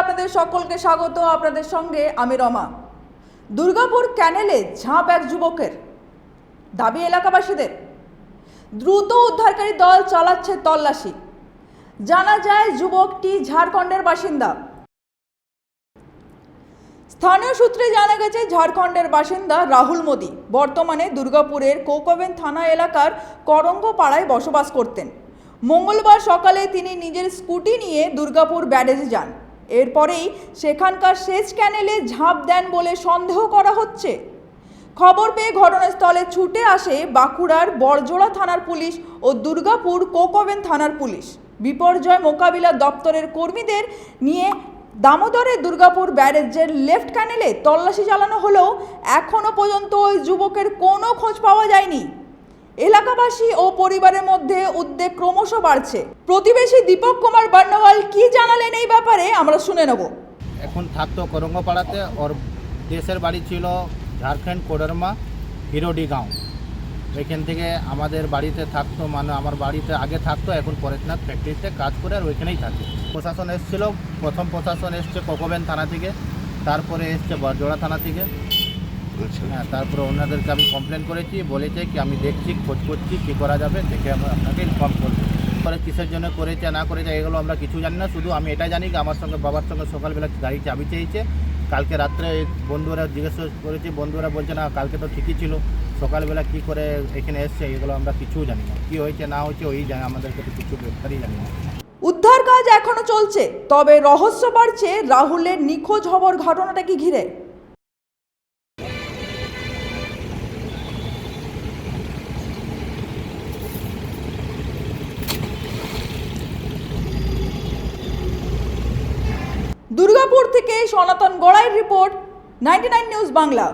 আপনাদের সকলকে স্বাগত। আপনাদের সঙ্গে আমি রমা। দুর্গাপুর ক্যানেলে ঝাঁপ এক যুবকের। দাবি এলাকাবাসীদের। দ্রুত উদ্ধারকারী দল চালাচ্ছে তল্লাশি। জানা যায় যুবকটি ঝাড়খণ্ডের বাসিন্দা। স্থানীয় সূত্রে জানা গেছে, ঝাড়খণ্ডের বাসিন্দা রাহুল মোদী বর্তমানে দুর্গাপুরের কোকোবেন থানা এলাকার করঙ্গপাড়ায় বসবাস করতেন। মঙ্গলবার সকালে তিনি নিজের স্কুটি নিয়ে দুর্গাপুর ব্যারেজে যান। এরপরেই সেখানকার সেচ ক্যানেলে ঝাঁপ দেন বলে সন্দেহ করা হচ্ছে। খবর পেয়ে ঘটনাস্থলে ছুটে আসে বাঁকুড়ার বড়জোড়া থানার পুলিশ ও দুর্গাপুর কোকোবেন থানার পুলিশ। বিপর্যয় মোকাবিলা দপ্তরের কর্মীদের নিয়ে দামোদরের দুর্গাপুর ব্যারেজের লেফট ক্যানেলে তল্লাশি চালানো হলেও এখনও পর্যন্ত ওই যুবকের কোনো খোঁজ পাওয়া যায়নি। এলাকাবাসী ও পরিবারের মধ্যে উদ্বেগ ক্রমশ বাড়ছে। প্রতিবেশী দীপক কুমার বার্নওয়াল কি জানালেন এই ব্যাপারে আমরা শুনে নেব। এখন থাকতো করঙ্গপাড়াতে, ওর দেশের বাড়ি ছিল ঝাড়খণ্ড কোডরমা, হিরোডি গাঁও। ওইখান থেকে আমাদের বাড়িতে থাকতো মানে আমার বাড়িতে আগে থাকতো, এখন পরেশনাথ ফ্যাক্টরিতে কাজ করে আর ওইখানেই থাকে। প্রশাসন এসেছিল, প্রথম প্রশাসন এসছে কোকোবেন থানা থেকে, তারপরে এসছে বরজোড়া থানা থেকে। হ্যাঁ তারপরে ওনাদেরকে আমি কমপ্লেন করেছি বলেছে কি আমি দেখছি খোঁজ করছি কী করা যাবে দেখে আমরা আপনাকে ইনফর্ম করব। পরে কিসের জন্য করেছে না করেছে এগুলো আমরা কিছু জানি না। শুধু আমি এটা জানি আমার সঙ্গে বাবার সঙ্গে সকালবেলা গাড়ি চাবি চেয়েছে। কালকে রাত্রে বন্ধুরা জিজ্ঞেস করেছি বন্ধুরা বলছে না কালকে তো ঠিকই ছিল। সকালবেলা কি করে এখানে এসছে এগুলো আমরা কিছুও জানি না। কী হয়েছে না হয়েছে ওই জানে আমাদেরকে তো কিছু ব্যাপারই জানি না। উদ্ধার কাজ এখনও চলছে তবে রহস্য বাড়ছে রাহুলের নিখোঁজ হওয়ার ঘটনাটাকে ঘিরে? দুর্গাপুর থেকে সনাতন গড়াইয়ের রিপোর্ট নাইনটি নিউজ বাংলা।